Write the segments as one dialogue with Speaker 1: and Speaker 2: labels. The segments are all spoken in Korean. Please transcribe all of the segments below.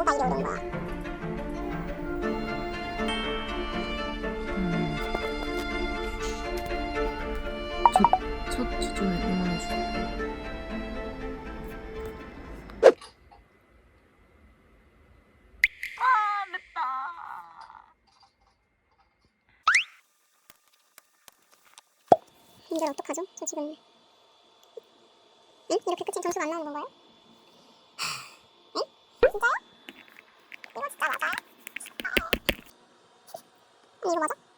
Speaker 1: 뭐가 이리 오는 거야? 이제 어떡하죠? 저 지금 응? 이렇게 끝인 점수가 안 나오는 건가요? 응? 진짜요? 이거 진짜 맞아요? 아니 이거 맞아?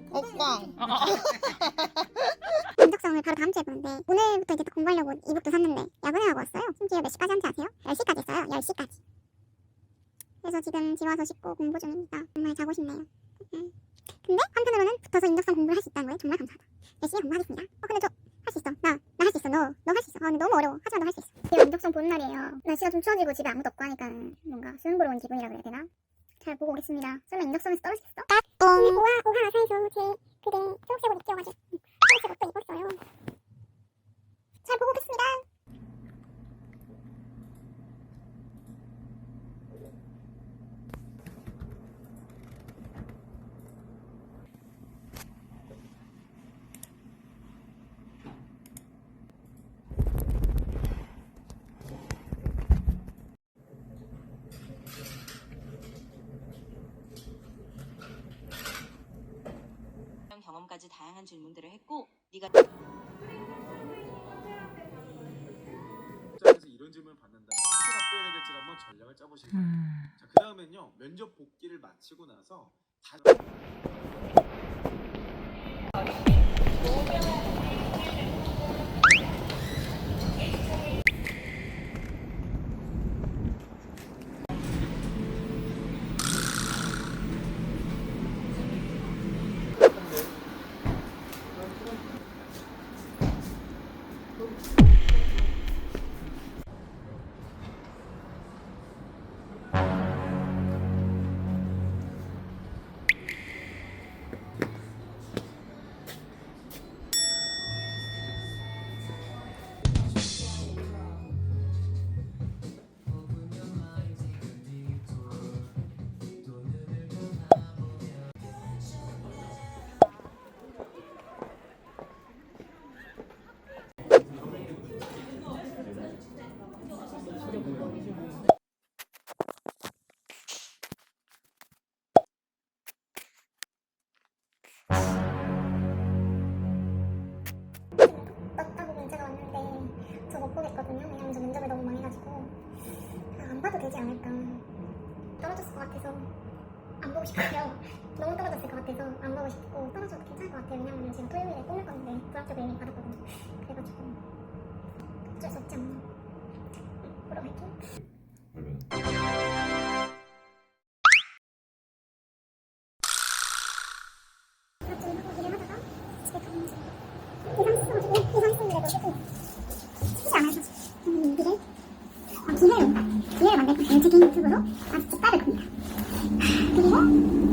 Speaker 1: 있어?
Speaker 2: 오빠.
Speaker 1: 면접성을 바로 다음 주에 보는데 오늘부터 이제 또 공부하려고 이북도 샀는데 야근을 하고 왔어요. 심지어 몇 시까지 한지 아세요? 10시까지 했어요. 10시까지. 그래서 지금 집에 와서 씻고 공부 중입니다. 정말 자고 싶네요. 음. 근데 한편으로는 붙어서 인적성 공부를 할 수 있다는 거에 정말 감사하다. 열심히 공부하겠습니다. 어 근데 저 할 수 있어. 나 나 할 수 있어. 너 너 할 수 있어. 아 근데 너무 어려워. 하지만 너 할 수 있어. 지금 인적성 보는 날이에요. 날씨가 좀 추워지고 집에 아무도 없고 하니까 뭔가 수능 보러 온 기분이라 그래야 되나? 잘 보고 오겠습니다. 설마 인적성에서 떨어지겠어? 까꿍. 오하 오하 아사에서 제 그게 초록색 옷 입혀가지고 초록색 옷도 입었어요. 잘 보고 오겠습니다.
Speaker 3: 경험까지 다양한 질문들을 했고 네가
Speaker 4: 입장에서 이런 질문을 받는다면 어떻게 답변해야 될지 한번 전략을 짜보시기 바랍니다.
Speaker 2: 음.
Speaker 4: 자, 그 다음엔요 면접 복귀를 마치고 나서 다...
Speaker 1: 되지 않을까. 떨어졌을 것 같아서 안 보고 싶어요. 너무 떨어졌을 것 같아서 안 보고 싶고 떨어져도 괜찮을 것 같아요. 왜냐면 지금 토요일에 꿈 기회를, 기회를 만들고 단체인 유튜브로 아주 직발을 겁니다. 그리고